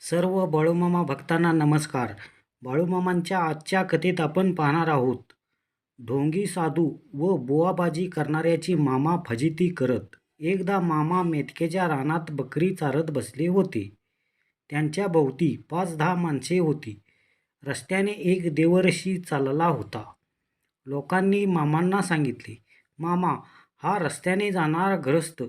सर्व बाळूमामा भक्तांना नमस्कार. बाळूमामांच्या आजच्या कथेत आपण पाहणार आहोत ढोंगी साधू व बुवाबाजी करणाऱ्याची मामा फजिती करत. एकदा मामा मेतकेच्या रानात बकरी चारत बसले होते. त्यांच्या भोवती पाच दहा माणसे होती. रस्त्याने एक देवरशी चालला होता. लोकांनी मामांना सांगितले मामा हा रस्त्याने जाणारा ग्रस्त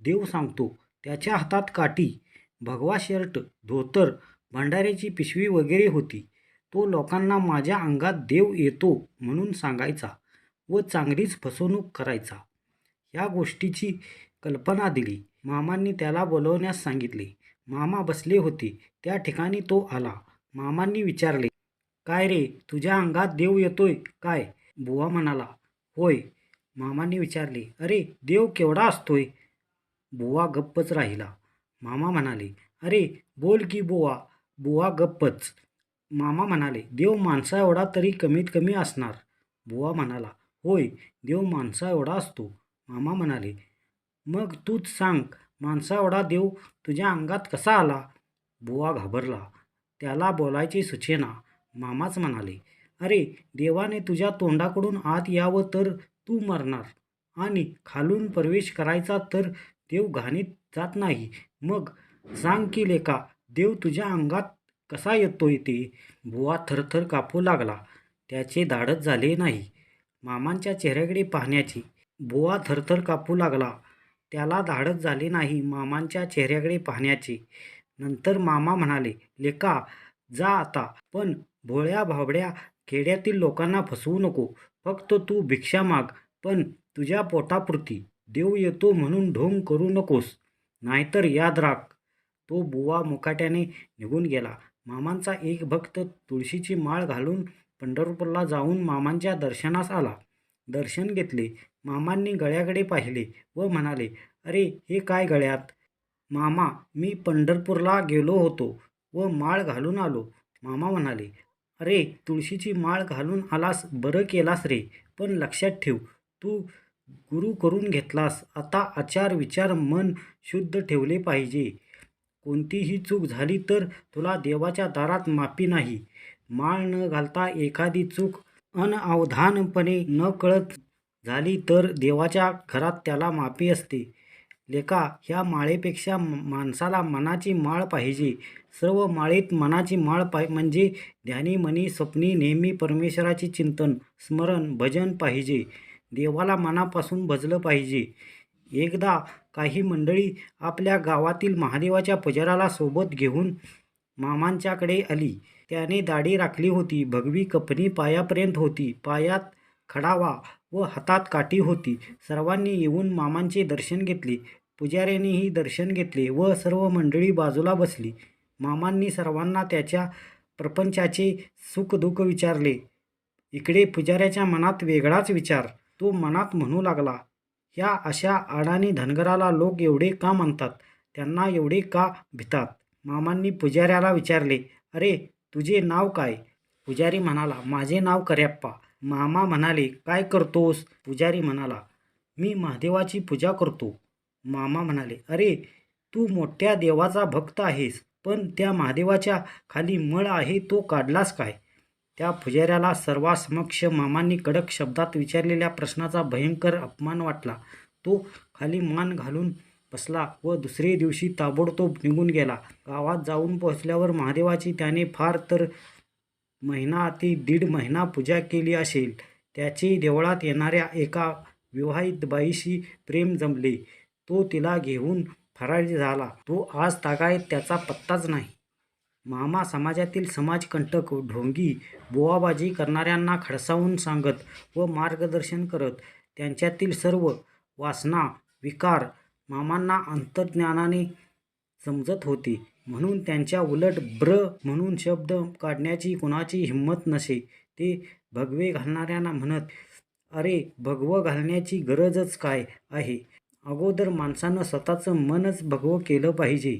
देव सांगतो त्याच्या हातात काठी भगवा शर्ट धोतर भंडाऱ्याची पिशवी वगैरे होती. तो लोकांना माझ्या अंगात देव येतो म्हणून सांगायचा व चांगलीच फसवणूक करायचा. या गोष्टीची कल्पना दिली. मामांनी त्याला बोलवण्यास सांगितले. मामा बसले होते. त्या ठिकाणी तो आला. मामांनी विचारले काय रे तुझ्या अंगात देव येतोय काय? बुवा म्हणाला होय. मामांनी विचारले अरे देव केवढा असतोय? बुवा गप्पच राहिला. मामा म्हणाले अरे बोल की बुवा बुवा गप्पच. मामा म्हणाले देव माणसा एवढा तरी कमीत कमी असणार. बुवा म्हणाला होय देव माणसा एवढा असतो. मामा म्हणाले मग तूच सांग माणसा एवढा देव तुझ्या अंगात कसा आला? बुवा घाबरला त्याला बोलायची सुचेना मामाच म्हणाले अरे देवाने तुझ्या तोंडाकडून आत यावं तर तू मरणार आणि खालून प्रवेश करायचा तर देव घाणीत जात नाही. मग सांग की लेका देव तुझ्या अंगात कसा येतोय ते? बुवा थरथर कापू लागला. त्याचे दाढत झाले नाही. मामांच्या चेहऱ्याकडे पाहण्याची. बुवा थरथर कापू लागला. त्याला धाडस झाले नाही मामांच्या चेहऱ्याकडे पाहण्याचे. नंतर मामा म्हणाले लेका जा आता. पण भोळ्या भाबड्या खेड्यातील लोकांना फसवू नको. फक्त तू भिक्षा माग. पण तुझ्या पोटापुरती. देव येतो म्हणून ढोंग करू नकोस. नाहीतर याद राख. तो बुवा मुकाट्याने निघून गेला. मामांचा एक भक्त तुळशीची माळ घालून पंढरपूरला जाऊन मामांच्या दर्शनास आला. दर्शन घेतले. मामांनी गळ्याकडे पाहिले व म्हणाले अरे हे काय गळ्यात? मामा मी पंढरपूरला गेलो होतो व माळ घालून आलो. मामा म्हणाले अरे तुळशीची माळ घालून आलास बरं केलास रे पण लक्षात ठेव. तू गुरु करून घेतलास. आता आचार विचार मन शुद्ध ठेवले पाहिजे. कोणतीही चूक झाली तर तुला देवाच्या दारात माफी नाही. माळ न घालता एखादी चूक अनअवधानपणे न कळत झाली तर देवाच्या घरात त्याला माफी असते. लेखा ह्या माळेपेक्षा माणसाला मनाची माळ पाहिजे. सर्व माळेत मनाची माळ पाहि म्हणजे ध्यानी मनी स्वप्नी नेहमी परमेश्वराचे चिंतन स्मरण भजन पाहिजे. देवाला मनापासून भजलं पाहिजे. एकदा काही मंडळी आपल्या गावातील महादेवाच्या पुजाराला सोबत घेऊन मामांच्याकडे आली. त्याने दाढी राखली होती. भगवी कपनी पायापर्यंत होती. पायात खडावा व हातात काठी होती. सर्वांनी येऊन मामांचे दर्शन घेतले. पुजाऱ्यांनीही दर्शन घेतले व सर्व मंडळी बाजूला बसली. मामांनी सर्वांना त्याच्या प्रपंचाचे सुखदुःख विचारले. इकडे पुजाऱ्याच्या मनात वेगळाच विचार. तो मनात म्हणू लागला. ह्या अशा अडाणी धनगराला लोक एवढे का म्हणतात त्यांना एवढे का भितात? मामांनी पुजाऱ्याला विचारले अरे तुझे नाव काय? पुजारी म्हणाला माझे नाव कर्याप्पा मामा म्हणाले काय करतोस? पुजारी म्हणाला मी महादेवाची पूजा करतो. मामा म्हणाले अरे तू मोठ्या देवाचा भक्त आहेस पण त्या महादेवाच्या खाली मळ आहे तो काढलास काय? त्या पुजाऱ्याला सर्वासमक्ष मामांनी कडक शब्दात विचारलेल्या प्रश्नाचा भयंकर अपमान वाटला. तो खाली मान घालून बसला व दुसरे दिवशी ताबडतोब निघून गेला. गावात जाऊन पोहोचल्यावर महादेवाची त्याने फार तर महिना ते दीड महिना पूजा केली असेल. त्याचे देवळात येणाऱ्या एका विवाहित बाईशी प्रेम जमले. तो तिला घेऊन फरारी झाला. तो आज तागायत त्याचा पत्ताच नाही. मामा समाजातील समाजकंटक ढोंगी बोवाबाजी करणाऱ्यांना खडसावून सांगत व मार्गदर्शन करत त्यांच्यातील सर्व वासना विकार मामांना अंतर्ज्ञानाने समजत होते. म्हणून त्यांच्या उलट ब्र म्हणून शब्द काढण्याची कुणाची हिंमत नसे ते भगवे घालणाऱ्यांना म्हणत अरे भगवं घालण्याची गरजच काय आहे? अगोदर माणसानं स्वतःचं मनच भगवं केलं पाहिजे.